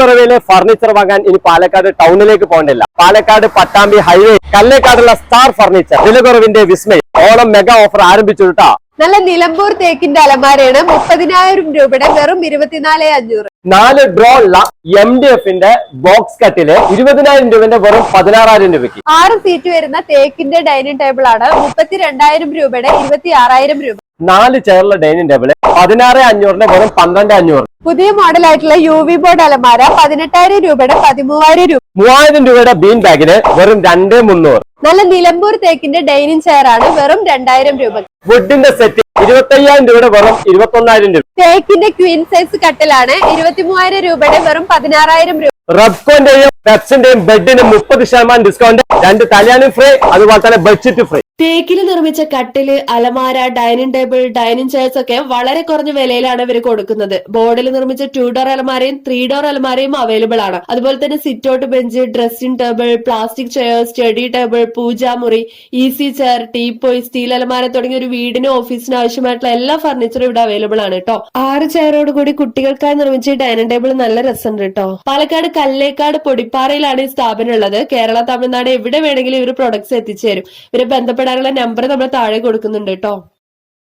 കുറവിൽ furniture വാങ്ങാൻ ഇനി പാലക്കാട് ടൗണിലേക്ക് പോകേണ്ടില്ല. പാലക്കാട് പട്ടാമ്പി ഹൈവേ കല്ലേക്കാടുള്ള സ്റ്റാർ ഫർണിച്ചർ വിലക്കുറവിന്റെ വിസ്മയം. ഓണം മെഗാ ഓഫർ ആരംഭിച്ചു കേട്ടോ നല്ല നിലമ്പൂർ തേക്കിന്റെ അലമാരയാണ് മുപ്പതിനായിരം രൂപയുടെ വെറും ഇരുപത്തിനാല് അഞ്ഞൂറ്. നാല് ഡ്രോ ഉള്ള എം ഡി എഫിന്റെ ബോക്സ് കട്ടിൽ ഇരുപതിനായിരം രൂപന്റെ വെറും പതിനാറായിരം രൂപയ്ക്ക്. ആറ് സീറ്റ് വരുന്ന തേക്കിന്റെ ഡൈനിങ് ടേബിൾ ആണ് മുപ്പത്തിരണ്ടായിരം രൂപയുടെ ഇരുപത്തി ആറായിരം രൂപ. നാല് ചെയറുള്ള ഡൈനിങ് ടേബിൾ പതിനാറ് അഞ്ഞൂറിന്റെ വെറും പന്ത്രണ്ട് അഞ്ഞൂറ്. പുതിയ മോഡൽ ആയിട്ടുള്ള യു വി ബോർഡ് അലമാര പതിനെട്ടായിരം രൂപയുടെ പതിമൂവായിരം രൂപ. മൂവായിരം രൂപയുടെ ബീൻ ബാഗിന് വെറും രണ്ട് മുന്നൂറ്. നല്ല നിലമ്പൂർ തേക്കിന്റെ ഡൈനിങ് ചെയർ ആണ് വെറും രണ്ടായിരം രൂപ. വുഡിന്റെ സെറ്റ് ഇരുപത്തയ്യായിരം രൂപയുടെ വെറും ഇരുപത്തൊന്നായിരം രൂപ. തേക്കിന്റെ ക്വീൻ സൈസ് കട്ടിലാണ് ഇരുപത്തിമൂവായിരം രൂപയുടെ വെറും പതിനാറായിരം രൂപ. റബ്കോന്റെയും പെപ്സിന്റെയും ബെഡിന് മുപ്പത് ശതമാനം ഡിസ്കൗണ്ട് രണ്ട് തലയാണി ഫ്രീ അതുപോലെ തന്നെ ബെഡ്ഷീറ്റ് ഫ്രീ തേക്കിൽ നിർമ്മിച്ച കട്ടിൽ അലമാര ഡൈനിങ് ടേബിൾ ഡൈനിങ് ചെയർസ് ഒക്കെ വളരെ കുറഞ്ഞ വിലയിലാണ് ഇവർ കൊടുക്കുന്നത്. ബോർഡിൽ നിർമ്മിച്ച ടു ഡോർ അലമാരയും ത്രീ ഡോർ അലമാരയും അവൈലബിൾ ആണ്. അതുപോലെ തന്നെ sit out bench dressing table plastic chair study table പൂജാമുറി easy chair teapoy steel അലമാര തുടങ്ങിയ ഒരു വീടിനും ഓഫീസിനും ആവശ്യമായിട്ടുള്ള എല്ലാ ഫർണിച്ചറും ഇവിടെ അവൈലബിൾ ആണ് കേട്ടോ ആറ് ചെയറോട് കൂടി കുട്ടികൾക്കായി നിർമ്മിച്ച ഡൈനിങ് ടേബിൾ നല്ല രസമുണ്ട് കേട്ടോ പാലക്കാട് കല്ലേക്കാട് പൊടിപ്പാറയിലാണ് ഈ സ്ഥാപനം ഉള്ളത് കേരള തമിഴ്നാട് എവിടെ വേണമെങ്കിലും ഇവർ പ്രൊഡക്ട്സ് എത്തിച്ചു തരും ഇവരെ ബന്ധപ്പെടാനുള്ള നമ്പർ നമ്മൾ താഴെ കൊടുക്കുന്നുണ്ട് കേട്ടോ